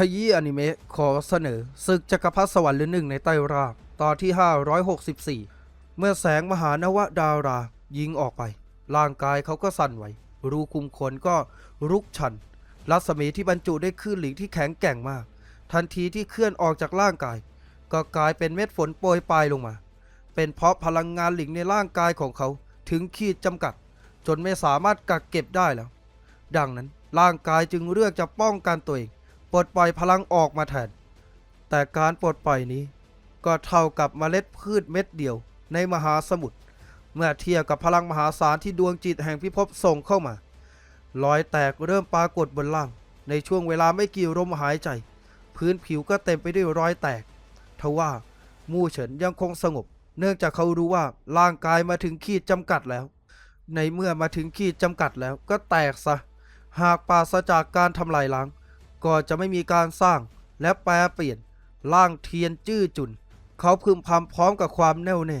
ขยี้อนิเมะขอเสนอศึกจักรพรรดิสวรรค์หรือหนึ่งในใต้รากตอนที่ 564 เมื่อแสงมหานวดารายิงออกไป ร่างกายเขาก็สั่นไหว รูคุมขนก็รุกชัน รัศมีที่บรรจุด้วยคลื่นหลิงที่แข็งแกร่งมาก ทันทีที่เคลื่อนออกจากร่างกาย ก็กลายเป็นเม็ดฝนโปรยปลายลงมา เป็นเพราะพลังงานหลิงในร่างกายของเขาถึงขีดจำกัด จนไม่สามารถกักเก็บได้แล้ว ดังนั้นร่างกายจึงเลือกจะป้องกันตัวเอง ปลดปล่อยพลังออกมาแทน แต่การปลดปล่อยนี้ ก็เท่ากับเมล็ดพืชเม็ดเดียวในมหาสมุทร เมื่อเทียบกับพลังมหาศาลที่ดวงจิตแห่งพิภพส่งเข้ามารอยแตกเริ่มปรากฏบนล่าง ในช่วงเวลาไม่กี่ลมหายใจ พื้นผิวก็เต็มไปด้วยรอยแตก ทว่ามู่เฉินยังคงสงบ เนื่องจากเขารู้ว่าร่างกายมาถึงขีดจำกัดแล้ว ในเมื่อมาถึงขีดจำกัดแล้วก็แตกซะ หากปราศจากการทำลายล้าง ก็จะไม่มีการสร้างและแปลเปลี่ยนร่างเทียนจื้อจุน เขาพึมพำพร้อมกับความแน่วแน่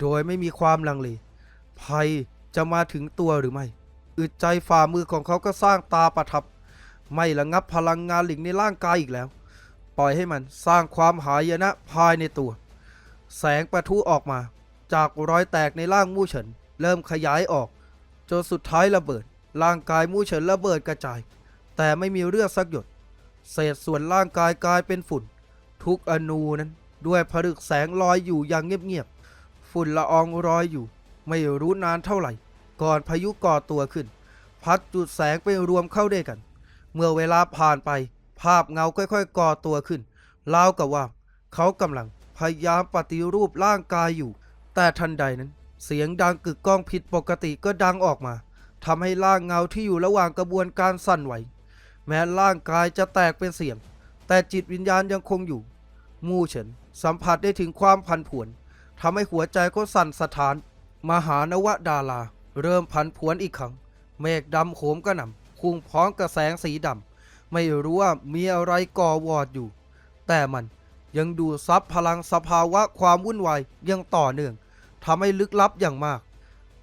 โดยไม่มีความลังเล ภัยจะมาถึงตัวหรือไม่ อึดใจฝ่ามือของเขาก็สร้างตาประทับ ไม่ระงับพลังงานหลิงในร่างกายอีกแล้ว ปล่อยให้มันสร้างความหายนะภายในตัว แสงประทุออกมา จากรอยแตกในร่างมู่เฉิน เริ่มขยายออก จนสุดท้ายระเบิด ร่างกายมู่เฉินระเบิดกระจาย แต่ไม่มีเลือดสักหยด เศษส่วนร่างกายกลายเป็นฝุ่น ทุกอนูนั้นด้วยผลึกแสงลอยอยู่อย่างเงียบๆ ฝุ่นละอองลอยอยู่ ไม่รู้นานเท่าไหร่ ก่อนพายุก่อตัวขึ้น พัดจุดแสงไปรวมเข้าด้วยกัน เมื่อเวลาผ่านไป ภาพเงาค่อยๆ ก่อตัวขึ้นราวกับว่า เขากำลังพยายามปฏิรูปร่างกายอยู่ แต่ทันใดนั้น เสียงดังกึกก้องผิดปกติก็ดังออกมาทำให้ร่างเงาที่อยู่ระหว่างกระบวนการสั่นไหว แม้ร่างกายจะแตกเป็นเสี่ยง แต่จิตวิญญาณยังคงอยู่ มู่เฉินสัมผัสได้ถึงความพันผวนทำให้หัวใจเขาสั่นสะท้าน มหานวดารา เริ่มพันผวนอีกครั้ง เมฆดำโขมกระหน่ำพุ่งพร้อมกับแสงสีดำไม่รู้ว่ามีอะไรก่อวอดอยู่ แต่มันยังดูซับพลังสภาวะความวุ่นวายยังต่อเนื่องทำให้ลึกลับอย่างมาก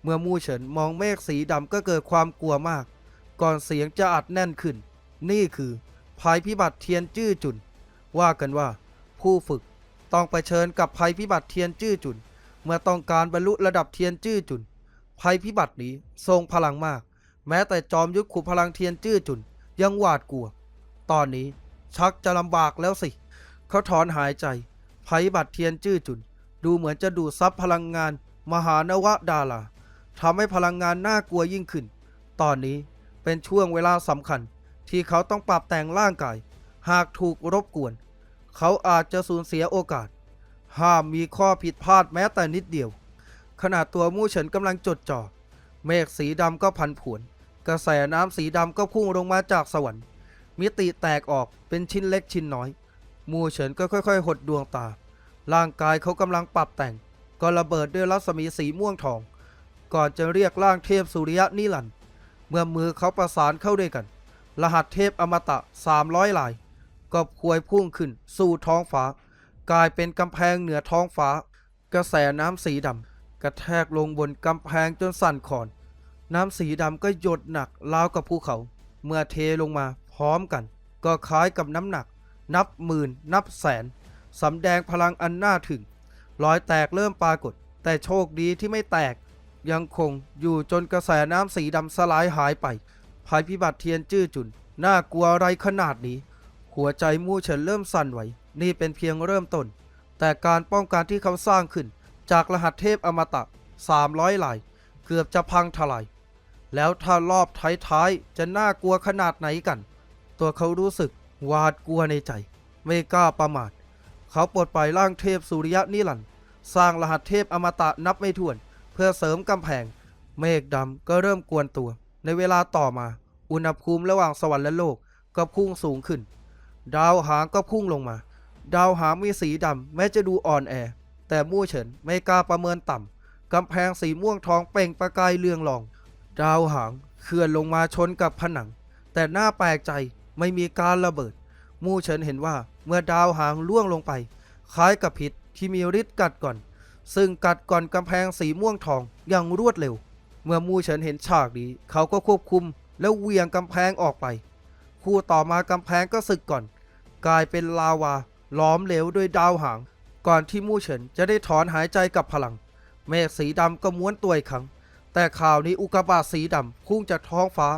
เมื่อมู่เฉินมองเมฆสีดำก็เกิดความกลัวมาก ก่อนเสียงจะอัดแน่นขึ้น นี่คือภัยพิบัติเทียนจื้อจุน ว่ากันว่า ผู้ฝึกต้องไปเชิญกับภัยพิบัติเทียนจื้อจุน เมื่อต้องการบรรลุระดับเทียนจื้อจุน ภัยพิบัตินี้ทรงพลังมาก แม้แต่จอมยุทธขุมพลังเทียนจื้อจุน ยังหวาดกลัว ตอนนี้ชักจะลำบากแล้วสิ เขาถอนหายใจ ภัยพิบัติเทียนจื้อจุน ดูเหมือนจะดูดซับพลังงาน มหานวดาราทำให้พลังงานน่ากลัวยิ่งขึ้น ตอนนี้เป็นช่วงเวลาสำคัญ ที่เขาต้องปรับแต่งร่างกาย หากถูกรบกวน เขาอาจจะสูญเสียโอกาส ห้ามมีข้อผิดพลาดแม้แต่นิดเดียว ขณะตัวมู่เฉินกำลังจดจ่อ เมฆสีดำก็พันผวน กระแสน้ำสีดำก็พุ่งลงมาจากสวรรค์ มิติแตกออกเป็นชิ้นเล็กชิ้นน้อย มู่เฉินก็ค่อย ๆ หดดวงตา ร่างกายเขากำลังปรับแต่ง ก็ระเบิดด้วยรัศมีสีม่วงทอง ก่อนจะเรียกร่างเทพสุริยะนิรันดเมื่อมือเขาประสานเข้าด้วยกัน รหัสเทพอมตะ 300ลายก็พวยพุ่งขึ้นสู่ท้องฟ้า กลายเป็นกำแพงเหนือท้องฟ้า กระแสน้ำสีดำกระแทกลงบนกำแพงจนสั่นคลอน น้ำสีดำก็หยดหนักราวกับภูเขา เมื่อเทลงมาพร้อมกัน ก็คล้ายกับน้ำหนัก นับหมื่น นับแสนสำแดงพลังอันน่าถึง รอยแตกเริ่มปรากฏ แต่โชคดีที่ไม่แตก ยังคงอยู่จนกระแสน้ำสีดำสลายหายไป ภัยพิบัติเทียนจื้อจุน น่ากลัวอะไรขนาดนี้ หัวใจมู่เฉินเริ่มสั่นไหว นี่เป็นเพียงเริ่มต้น แต่การป้องกันที่เขาสร้างขึ้น จากรหัสเทพอมตะ 300ลาย เกือบจะพังทลาย แล้วถ้ารอบท้ายๆ จะน่ากลัวขนาดไหนกัน ตัวเขารู้สึกหวาดกลัวในใจ ไม่กล้าประมาท เขาปลดปล่อยร่างเทพสุริยะนิรันสร้างรหัสเทพอมตะนับไม่ถ้วน เพื่อเสริมกำแพง เมฆดำก็เริ่มกวนตัว ในเวลาต่อมา อุณหภูมิระหว่างสวรรค์และโลกก็พุ่งสูงขึ้น ดาวหางก็พุ่งลงมา ดาวหางมีสีดำแม้จะดูอ่อนแอ แต่มู่เฉินไม่กล้าประเมินต่ำกำแพงสีม่วงทองเปล่งประกายเรืองรอง ดาวหางเคลื่อนลงมาชนกับผนัง แต่หน้าแปลกใจไม่มีการระเบิด มู่เฉินเห็นว่าเมื่อดาวหางล่วงลงไป คล้ายกับพิษที่มีฤทธิ์กัดก่อน ซึ่งกัดก่อนกำแพงสีม่วงทองอย่างรวดเร็ว เมื่อมู่เฉินเห็นฉากนี้เขาก็ควบคุมแล้วเหวี่ยงกำแพงออกไป คู่ต่อมากำแพงก็สึกก่อน กลายเป็นลาวาล้อมเหลวด้วยดาวหาง ก่อนที่มู่เฉินจะได้ถอนหายใจกับพลัง เมฆสีดำก็ม้วนตัวอีกครั้ง แต่ข่าวนี้อุกกาบาตสีดำพุ่งจากท้องฟ้า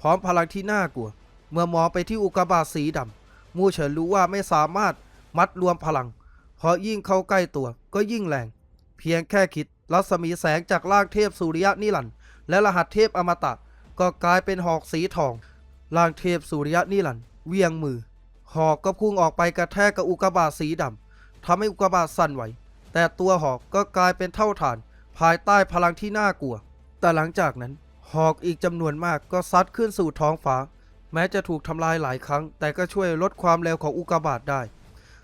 พร้อมพลังที่น่ากลัว เมื่อมองไปที่อุกกาบาตสีดำมู่เฉินรู้ว่าไม่สามารถมัดรวมพลัง เพราะยิ่งเข้าใกล้ตัวก็ยิ่งแรง เพียงแค่คิด รัศมีแสงจากล่างเทพสุริยะนิรันดร์และรหัสเทพอมตะ ก็กลายเป็นหอกสีทองล่างเทพสุริยะนิรันดร์เวียงมือ หอกก็พุ่งออกไปกระแทกกับอุกกาบาตสีดำทำให้อุกกาบาตสั่นไหว แต่ตัวหอกก็กลายเป็นเท่าฐาน ภายใต้พลังที่น่ากลัว แต่หลังจากนั้น หอกอีกจำนวนมากก็ซัดขึ้นสู่ท้องฟ้า แม้จะถูกทำลายหลายครั้ง แต่ก็ช่วยลดความเร็วของอุกกาบาตได้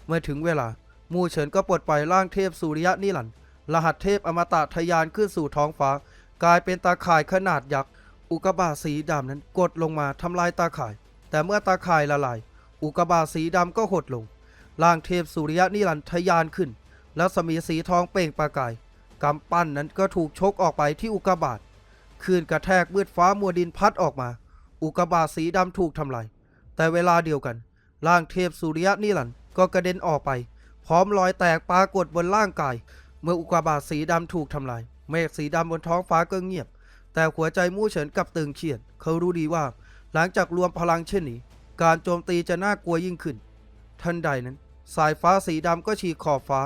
เมื่อถึงเวลา มูเฉินก็ปลดปล่อยร่างเทพสุริยะนิรันดร์ รหัสเทพอมตะทะยานขึ้นสู่ท้องฟ้า กลายเป็นตาข่ายขนาดยักษ์อุกบาตสีดำนั้นกดลงมาทำลายตาข่าย แต่เมื่อตาข่ายละลาย อุกบาตสีดำก็หดลงร่างเทพสุริยะนิรันทะยานขึ้น แล้วสมีสีทองเปล่งประกายกำปั้นนั้นก็ถูกชกออกไปที่อุกบาตคืนกระแทกมืดฟ้ามัวดินพัดออกมา อุกบาตสีดำถูกทำลาย แต่เวลาเดียวกัน ร่างเทพสุริยะนิรันต์ก็กระเด็นออกไป พร้อมรอยแตกปรากฏบนร่างกาย เมื่ออุกกาบาตสีดำถูกทำลาย เมฆสีดำบนท้องฟ้าก็เงียบ แต่หัวใจมู่เฉินกลับตึงเครียด เขารู้ดีว่า หลังจากรวมพลังเช่นนี้ การโจมตีจะน่ากลัวยิ่งขึ้น ทันใดนั้น สายฟ้าสีดำก็ฉีกขอบฟ้า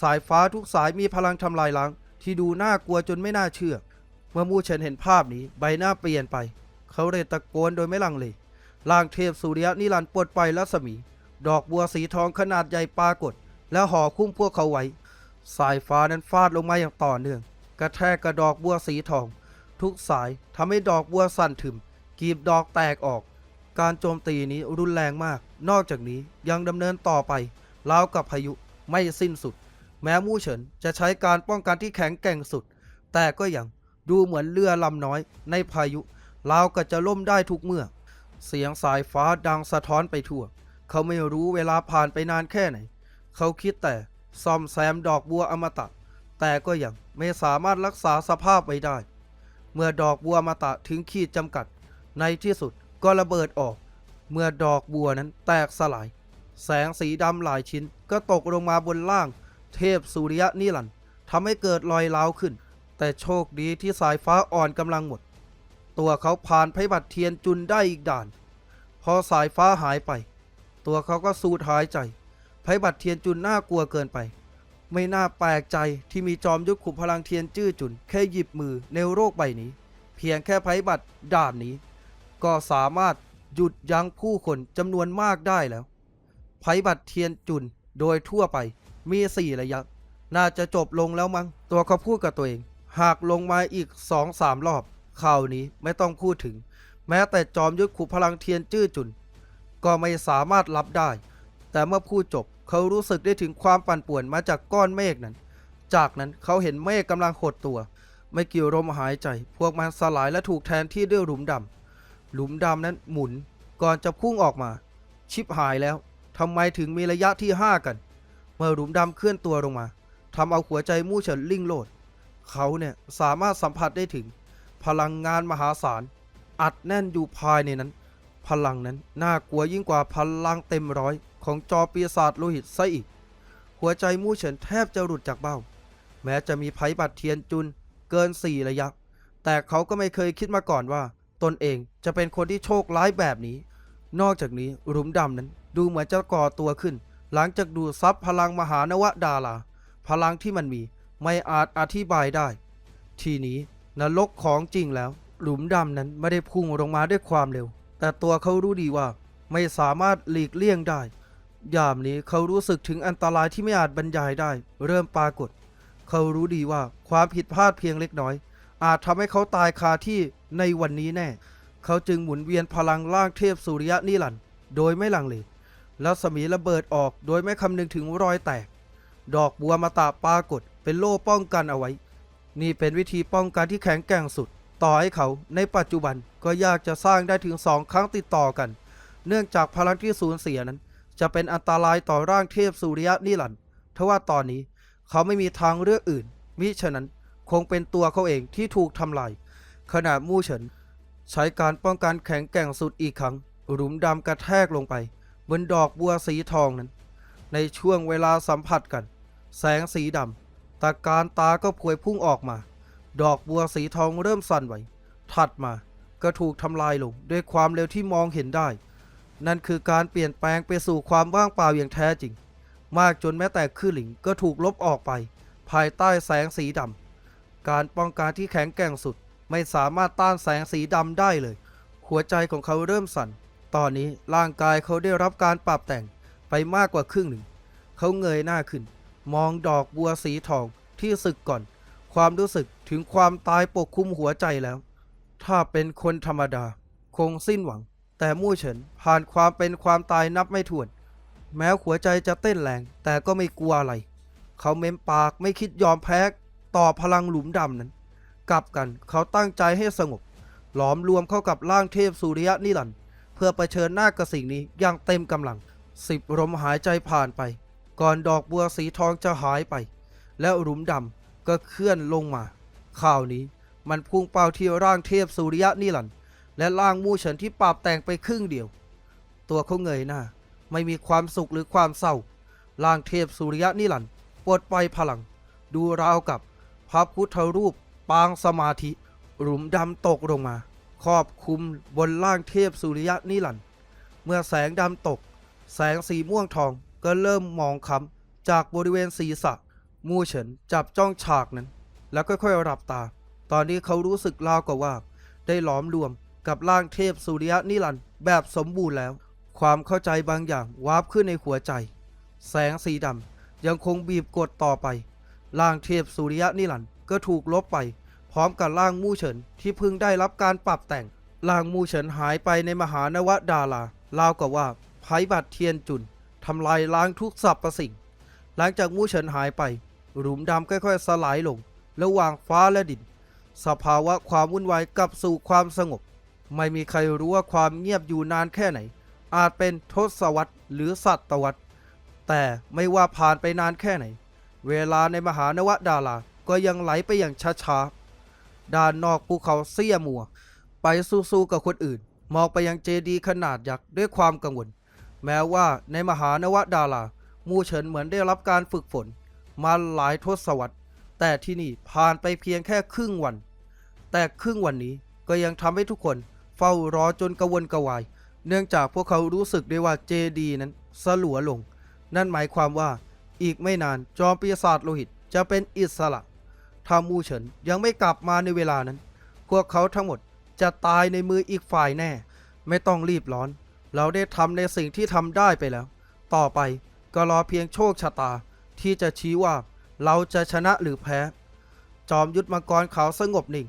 สายฟ้าทุกสายมีพลังทำลายล้าง ที่ดูน่ากลัวจนไม่น่าเชื่อ เมื่อมู่เฉินเห็นภาพนี้ ใบหน้าเปลี่ยนไป เขาเลยตะโกนโดยไม่ลังเลร่างเทพสุริยะนิรันดร์ปลดปล่อยรัศมี ดอกบัวสีทองขนาดใหญ่ปรากฏ แล้วห่อคุ้มพวกเขาไว้ สายฟ้านั้นฟาดลงมาอย่างต่อเนื่อง กระแทกกระดอกบัวสีทอง ทุกสายทำให้ดอกบัวสั่นถึมกีบดอกแตกออก การโจมตีนี้รุนแรงมาก นอกจากนี้ยังดำเนินต่อไปราวกับพายุไม่สิ้นสุด แม้มู่เฉินจะใช้การป้องกันที่แข็งแกร่งสุด แต่ก็ยังดูเหมือนเรือลำน้อย ในพายุราวกับจะล่มได้ทุกเมื่อ เสียงสายฟ้าดังสะท้อนไปทั่ว เขาไม่รู้เวลาผ่านไปนานแค่ไหน เขาคิดแต่ ซ่อมแซมดอกบัวอมตะ แต่ก็ยังไม่สามารถรักษาสภาพไว้ได้ เมื่อดอกบัวอมตะถึงขีดจำกัด ในที่สุดก็ระเบิดออก เมื่อดอกบัวนั้นแตกสลาย แสงสีดำหลายชิ้นก็ตกลงมาบนล่าง เทพสุริยะนิรันทำให้เกิดรอยร้าวขึ้น แต่โชคดีที่สายฟ้าอ่อนกำลังหมด ตัวเขาผ่านไพบัตรเทียนจุนได้อีกด่าน พอสายฟ้าหายไป ตัวเขาก็สูดหายใจ ไพบัตรเทียนจุนน่ากลัวเกินไป ไม่น่าแปลกใจที่มีจอมยุทธขุมพลังเทียนจื้อจุน แค่หยิบมือในโรคใบนี้ เพียงแค่ไพบัตรด่านนี้ ก็สามารถหยุดยั้งผู้คนจำนวนมากได้แล้วไพบัตรเทียนจุนโดยทั่วไปมีสี่ระยะ น่าจะจบลงแล้วมั้งตัวเขาพูดกับตัวเอง หากลงมาอีกสองสามรอบข่าวนี้ไม่ต้องพูดถึง แม้แต่จอมยุทธขุมพลังเทียนจื้อจุน ก็ไม่สามารถรับได้ แต่เมื่อพูดจบเขารู้สึกได้ถึงความปั่นป่วนมาจากก้อนเมฆนั้น จากนั้นเขาเห็นเมฆกำลังหดตัว ไม่เกี่ยวลมหายใจ พวกมันสลายและถูกแทนที่ด้วยหลุมดำหลุมดำนั้นหมุนก่อนจะพุ่งออกมา ชิบหายแล้วทำไมถึงมีระยะที่5กัน เมื่อหลุมดำเคลื่อนตัวลงมาทำเอาหัวใจมู่เฉินลิ่งโลด เขาเนี่ยสามารถสัมผัสได้ถึง พลังงานมหาศาล อัดแน่นอยู่ภายในนั้น พลังนั้นน่ากลัวยิ่งกว่าพลังเต็มร้อย ของจอปีศาจโลหิตซะอีก หัวใจมู่เฉินแทบจะหลุดจากเบ้า แม้จะมีไพ่บัตรเทียนจุนเกินสี่ระยะ แต่เขาก็ไม่เคยคิดมาก่อนว่า ตนเองจะเป็นคนที่โชคร้ายแบบนี้ นอกจากนี้หลุมดำนั้นดูเหมือนจะก่อตัวขึ้น หลังจากดูดซับพลังมหานวดาราพลังที่มันมีไม่อาจอธิบายได้ ทีนี้นรกของจริงแล้ว หลุมดำนั้นไม่ได้พุ่งลงมาด้วยความเร็ว แต่ตัวเขารู้ดีว่าไม่สามารถหลีกเลี่ยงได้ ยามนี้เขารู้สึกถึงอันตรายที่ไม่อาจบรรยายได้ เริ่มปรากฏ เขารู้ดีว่าความผิดพลาดเพียงเล็กน้อย อาจทำให้เขาตายคาที่ในวันนี้แน่ เขาจึงหมุนเวียนพลังร่างเทพสุริยะนิรันด์โดยไม่ลังเลแล้วสมีระเบิดออกโดยไม่คำนึงถึงรอยแตก ดอกบัวมาตาปรากฏเป็นโล่ป้องกันเอาไว้ นี่เป็นวิธีป้องกันที่แข็งแกร่งสุด ต่อให้เขาในปัจจุบันก็ยากจะสร้างได้ถึงสองครั้งติดต่อกัน เนื่องจากพลังที่สูญเสียนั้น จะเป็นอันตรายต่อร่างเทพสุริยะนิรันดร์ทว่าตอนนี้เขาไม่มีทางเลือกอื่น มิฉะนั้นคงเป็นตัวเขาเองที่ถูกทำลาย ขณะมู่เฉิน ใช้การป้องกันแข็งแกร่งสุดอีกครั้ง หลุมดำกระแทกลงไป บนดอกบัวสีทองนั้น ในช่วงเวลาสัมผัสกัน แสงสีดำตาการตาก็พวยพุ่งออกมา ดอกบัวสีทองเริ่มสั่นไหวถัดมาก็ถูกทำลายลงด้วยความเร็วที่มองเห็นได้ นั่นคือการเปลี่ยนแปลงไปสู่ความว่างเปล่าอย่างแท้จริง มากจนแม้แต่คลื่นหลิงก็ถูกลบออกไป ภายใต้แสงสีดำการป้องกันที่แข็งแกร่งสุด ไม่สามารถต้านแสงสีดำได้เลย หัวใจของเขาเริ่มสั่น ตอนนี้ร่างกายเขาได้รับการปรับแต่งไปมากกว่าครึ่งหนึ่ง เขาเงยหน้าขึ้น มองดอกบัวสีทองที่สึกก่อน ความรู้สึกถึงความตายปกคลุมหัวใจแล้ว ถ้าเป็นคนธรรมดา คงสิ้นหวัง แต่มู่เฉินผ่านความเป็นความตายนับไม่ถ้วน แม้หัวใจจะเต้นแรง แต่ก็ไม่กลัวอะไร เขาเม้มปากไม่คิดยอมแพ้ต่อพลังหลุมดำนั้น กลับกันเขาตั้งใจให้สงบ หลอมรวมเข้ากับร่างเทพสุริยะนิรันดร์เพื่อเผชิญหน้ากับสิ่งนี้อย่างเต็มกำลัง สิบลมหายใจผ่านไป ก่อนดอกบัวสีทองจะหายไป แล้วหลุมดำก็เคลื่อนลงมาข่าวนี้มันพุ่งเป้าที่ร่างเทพสุริยะนิรันดร์ และร่างมู่เฉินที่ปราบแต่งไปครึ่งเดียว ตัวเขาเงยหน้า ไม่มีความสุขหรือความเศร้าร่างเทพสุริยะนิรันปลดปล่อยพลัง ดูราวกับพระพุทธรูป ปางสมาธิ หลุมดำตกลงมา ครอบคลุมบนร่างเทพสุริยะนิรันเมื่อแสงดำตก แสงสีม่วงทองก็เริ่มมองคำจากบริเวณศีรษะ มู่เฉินจับจ้องฉากนั้น แล้วค่อยๆหลับตา ตอนนี้เขารู้สึกราวกับว่า ได้หลอมรวม กับร่างเทพสุริยะนิรันดร์แบบสมบูรณ์แล้ว ความเข้าใจบางอย่างวาบขึ้นในหัวใจ แสงสีดำยังคงบีบกดต่อไป ร่างเทพสุริยะนิรันดร์ก็ถูกลบไป พร้อมกับร่างมู่เฉินที่เพิ่งได้รับการปรับแต่ง ร่างมู่เฉินหายไปในมหานวดาราราวกับว่าภัยบัตรเทียนจุนทำลายล้างทุกสรรพสิ่ง หลังจากมู่เฉินหายไป หลุมดำค่อยๆ สลายลง ระหว่างฟ้าและดิน สภาวะความวุ่นวายกลับสู่ความสงบ ไม่มีใครรู้ว่าความเงียบอยู่นานแค่ไหน อาจเป็นทศวรรษหรือศตวรรษ แต่ไม่ว่าผ่านไปนานแค่ไหน เวลาในมหานวดาราก็ยังไหลไปอย่างช้าๆ ด้านนอกภูเขาเสียมัว ไปสู้ๆกับคนอื่น มองไปยังเจดีขนาดยักษ์ด้วยความกังวล แม้ว่าในมหานวดารามู่เฉินเหมือนได้รับการฝึกฝน มาหลายทศวรรษ แต่ที่นี่ผ่านไปเพียงแค่ครึ่งวัน แต่ครึ่งวันนี้ก็ยังทำให้ทุกคน ฝ้ารอจนกระวนกระวาย เนื่องจากพวกเขารู้สึกได้ว่าเจดีนั้นสลัวลง นั่นหมายความว่าอีกไม่นานจอมปีศาจโลหิตจะเป็นอิสระถ้ามูเฉินยังไม่กลับมาในเวลานั้น พวกเขาทั้งหมดจะตายในมืออีกฝ่ายแน่ ไม่ต้องรีบร้อน เราได้ทำในสิ่งที่ทำได้ไปแล้ว ต่อไปก็รอเพียงโชคชะตา ที่จะชี้ว่าเราจะชนะหรือแพ้ จอมยุทธมังกรขาวสงบนิ่ง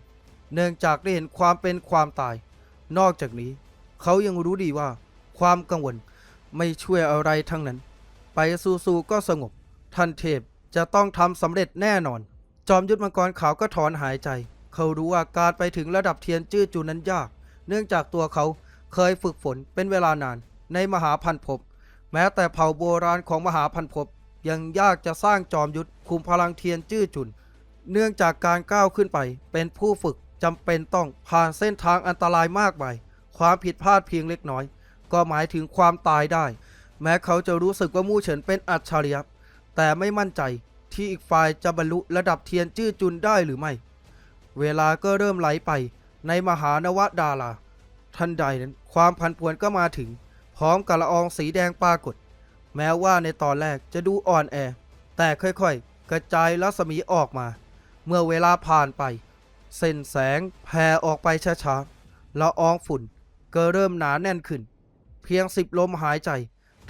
เนื่องจากได้เห็นความเป็นความตาย นอกจากนี้ เขายังรู้ดีว่า ความกังวลไม่ช่วยอะไรทั้งนั้น ไปสู่ๆก็สงบ ท่านเทพจะต้องทำสำเร็จแน่นอน จอมยุทธมังกรขาวก็ถอนหายใจ เขารู้ว่าการไปถึงระดับเทียนจื้อจูนั้นยาก เนื่องจากตัวเขาเคยฝึกฝนเป็นเวลานานในมหาพันภพแม้แต่เผ่าโบราณของมหาพันภพยังยากจะสร้างจอมยุทธคุมพลังเทียนจื้อจุน เนื่องจากการก้าวขึ้นไปเป็นผู้ฝึก จำเป็นต้องผ่านเส้นทางอันตรายมากมายความผิดพลาดเพียงเล็กน้อย ก็หมายถึงความตายได้ แม้เขาจะรู้สึกว่ามู่เฉินเป็นอัจฉริยะแต่ไม่มั่นใจที่อีกฝ่ายจะบรรลุระดับเทียนจื้อจุนได้หรือไม่ เวลาก็เริ่มไหลไปในมหานวดาราทันใดนั้นความพันผวนก็มาถึง พร้อมกับละอองสีแดงปรากฏ แม้ว่าในตอนแรกจะดูอ่อนแอ แต่ค่อยๆ กระจายรัศมีออกมา เมื่อเวลาผ่านไป เส้นแสงแผ่ออกไปช้าๆละอองฝุ่นก็เริ่มหนาแน่นขึ้น เพียงสิบลมหายใจ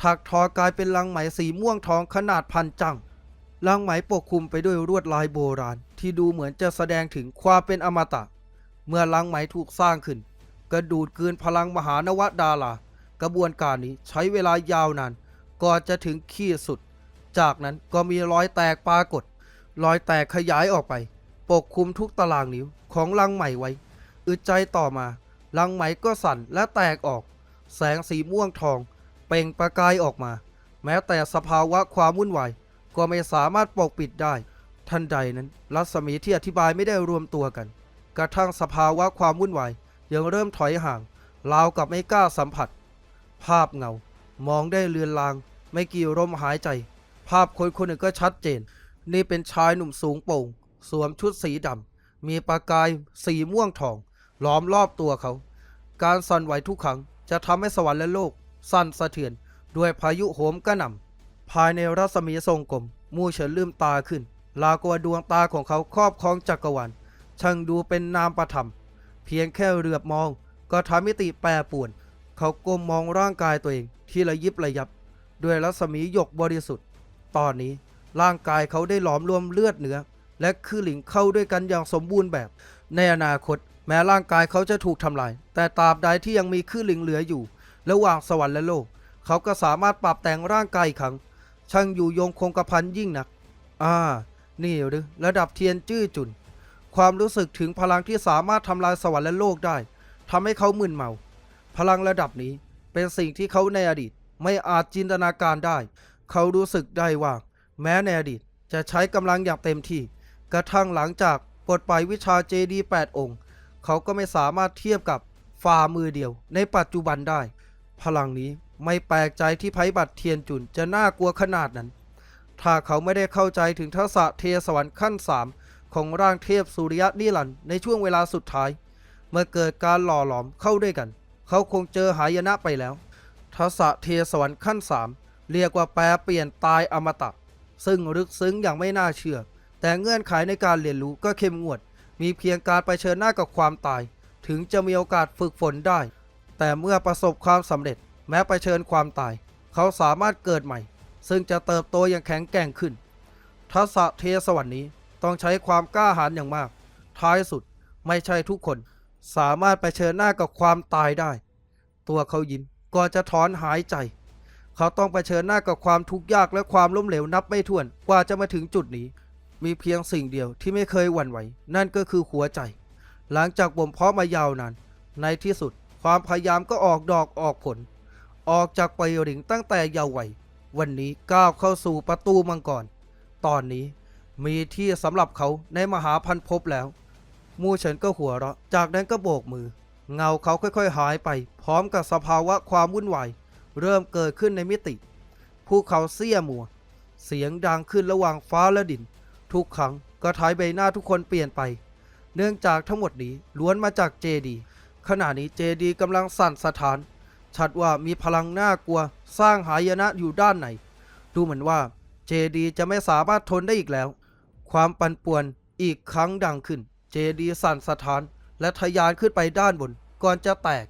ถักทอกลายเป็นลังไหมสีม่วงทองขนาดพันจังลังไหมปกคลุมไปด้วยลวดลายโบราณ ที่ดูเหมือนจะแสดงถึงความเป็นอมตะ เมื่อลังไหมถูกสร้างขึ้นก็ดูดกืนพลังมหานวดารากระบวนการนี้ใช้เวลายาวนานก่อนจะถึงขีดสุด จากนั้นก็มีรอยแตกปรากฏ รอยแตกขยายออกไป ปกคลุมทุกตารางนิ้ว ของลังไหมไว้ อึดใจต่อมาลังไหมก็สั่นและแตกออก แสงสีม่วงทอง เปล่งประกายออกมา แม้แต่สภาวะความวุ่นวายก็ไม่สามารถปกปิดได้ ทันใดนั้น รัศมีที่อธิบายไม่ได้รวมตัวกัน กระทั่งสภาวะความวุ่นวายยังเริ่มถอยห่างราวกับไม่กล้าสัมผัส ภาพเงา มองได้เลือนลาง ไม่กี่ลมหายใจ ภาพคนคนหนึ่งก็ชัดเจน นี่เป็นชายหนุ่มสูงโปร่ง สวมชุดสีดำ มีประกายสีม่วงทอง ล้อมรอบตัวเขา การสั่นไหวทุกครั้งจะทำให้สวรรค์และโลก สั่นสะเทือนด้วยพายุโหมกระหน่ำภายในรัศมีทรงกลม มูเฉินลืมตาขึ้น ลากว่าดวงตาของเขาครอบครองจักรวาลช่างดูเป็นนามประธรรม เพียงแค่เหลือบมอง ก็ทำมิติแปรปรวน เขาก้มมองร่างกายตัวเอง ที่ระยิบระยับ ด้วยรัศมีหยกบริสุทธิ์ ตอนนี้ร่างกายเขาได้หลอมรวมเลือดเนื้อ และคือหลิงเข้าด้วยกันอย่างสมบูรณ์แบบ ในอนาคต แม้ร่างกายเขาจะถูกทำลาย แต่ตราบใดที่ยังมีคือหลิงเหลืออยู่ ระหว่างสวรรค์และโลก เขาก็สามารถปรับแต่งร่างกายอีกครั้ง ช่างอยู่ยงคงกระพันยิ่งนัก อ่า นี่หรือระดับเทียนจื้อจุน ความรู้สึกถึงพลังที่สามารถทำลายสวรรค์และโลกได้ทำให้เขามึนเมา พลังระดับนี้เป็นสิ่งที่เขาในอดีตไม่อาจจินตนาการได้ เขารู้สึกได้ว่า แม้ในอดีตจะใช้กำลังอย่างเต็มที่ กระทั่งหลังจากปลดปล่อยวิชาเจดี8องค์ เขาก็ไม่สามารถเทียบกับฝ่ามือเดียว ในปัจจุบันได้ พลังนี้ไม่แปลกใจที่ไพ่บัตรเทียนจุนจะน่ากลัวขนาดนั้น ถ้าเขาไม่ได้เข้าใจถึงทักษะเทสวรรค์ขั้นสามของร่างเทพสุริยะนิรันในช่วงเวลาสุดท้าย เมื่อเกิดการหล่อหลอมเข้าด้วยกัน เขาคงเจอหายนะไปแล้ว ทักษะเทสวรรค์ขั้นสามเรียกว่าแปลเปลี่ยนตายอมตะ ซึ่งลึกซึ้งอย่างไม่น่าเชื่อ แต่เงื่อนไขในการเรียนรู้ก็เข้มงวด มีเพียงการไปเชิญหน้ากับความตาย ถึงจะมีโอกาสฝึกฝนได้ แต่เมื่อประสบความสำเร็จ แม้ไปเชิญความตาย เขาสามารถเกิดใหม่ ซึ่งจะเติบโตอย่างแข็งแกร่งขึ้น ทักษะเทสวรรค์นี้ต้องใช้ความกล้าหาญอย่างมาก ท้ายสุดไม่ใช่ทุกคน สามารถไปเชิญหน้ากับความตายได้ ตัวเขายิ้มก่อนจะถอนหายใจ เขาต้องไปเชิญหน้ากับความทุกข์ยากและความล้มเหลวนับไม่ถ้วนกว่าจะมาถึงจุดนี้ มีเพียงสิ่งเดียวที่ไม่เคยหวั่นไหว นั่นก็คือหัวใจ หลังจากบ่มเพาะมายาวนาน ในที่สุดความพยายามก็ออกดอกออกผล ออกจากไปริงตั้งแต่เยาว์วัยวันนี้ก้าวเข้าสู่ประตูมังกร ตอนนี้มีที่สำหรับเขาในมหาพันภพแล้ว มูเฉินก็หัวเราะ จากนั้นก็โบกมือ เงาเขาค่อยๆหายไป พร้อมกับสภาวะความวุ่นวายเริ่มเกิดขึ้นในมิติ ภูเขาเสี้ยมัว เสียงดังขึ้นระหว่างฟ้าและดิน ทุกครั้งก็ทายใบหน้าทุกคนเปลี่ยนไป เนื่องจากทั้งหมดนี้ล้วนมาจากเจดีขณะนี้เจดีกำลังสั่นสะท้าน ชัดว่ามีพลังน่ากลัว สร้างหายนะอยู่ด้านในดูเหมือนว่าเจดีจะไม่สามารถทนได้อีกแล้ว ความปั่นป่วนอีกครั้งดังขึ้น เจดีสั่นสะท้าน และทะยานขึ้นไปด้านบน ก่อนจะแตก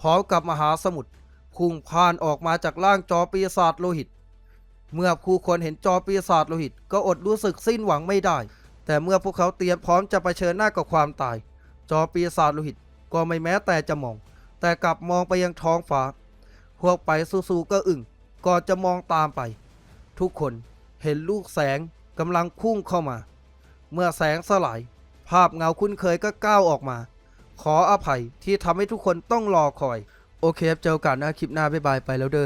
พร้อมกับมหาสมุทรพุ่งพ่านออกมาจากล่างจอปีศาจโลหิต เมื่อผู้คนเห็นจอปีศาจโลหิต ก็อดรู้สึกสิ้นหวังไม่ได้ แต่เมื่อพวกเขาเตรียมพร้อมจะไปเชิญหน้ากับความตาย จอปีศาจโลหิต ก็ไม่แม้แต่จะมอง แต่กลับมองไปยังท้องฟ้า พวกไปสู้ๆก็อึ่งก่อนจะมองตามไป ทุกคนเห็นลูกแสงกำลังพุ่งเข้ามา เมื่อแสงสลาย ภาพเงาคุ้นเคยก็ก้าวออกมา ขออภัยที่ทำให้ทุกคนต้องรอคอย โอเคครับเจอกันนะคลิปหน้าบ๊ายบายไปแล้วเด้อ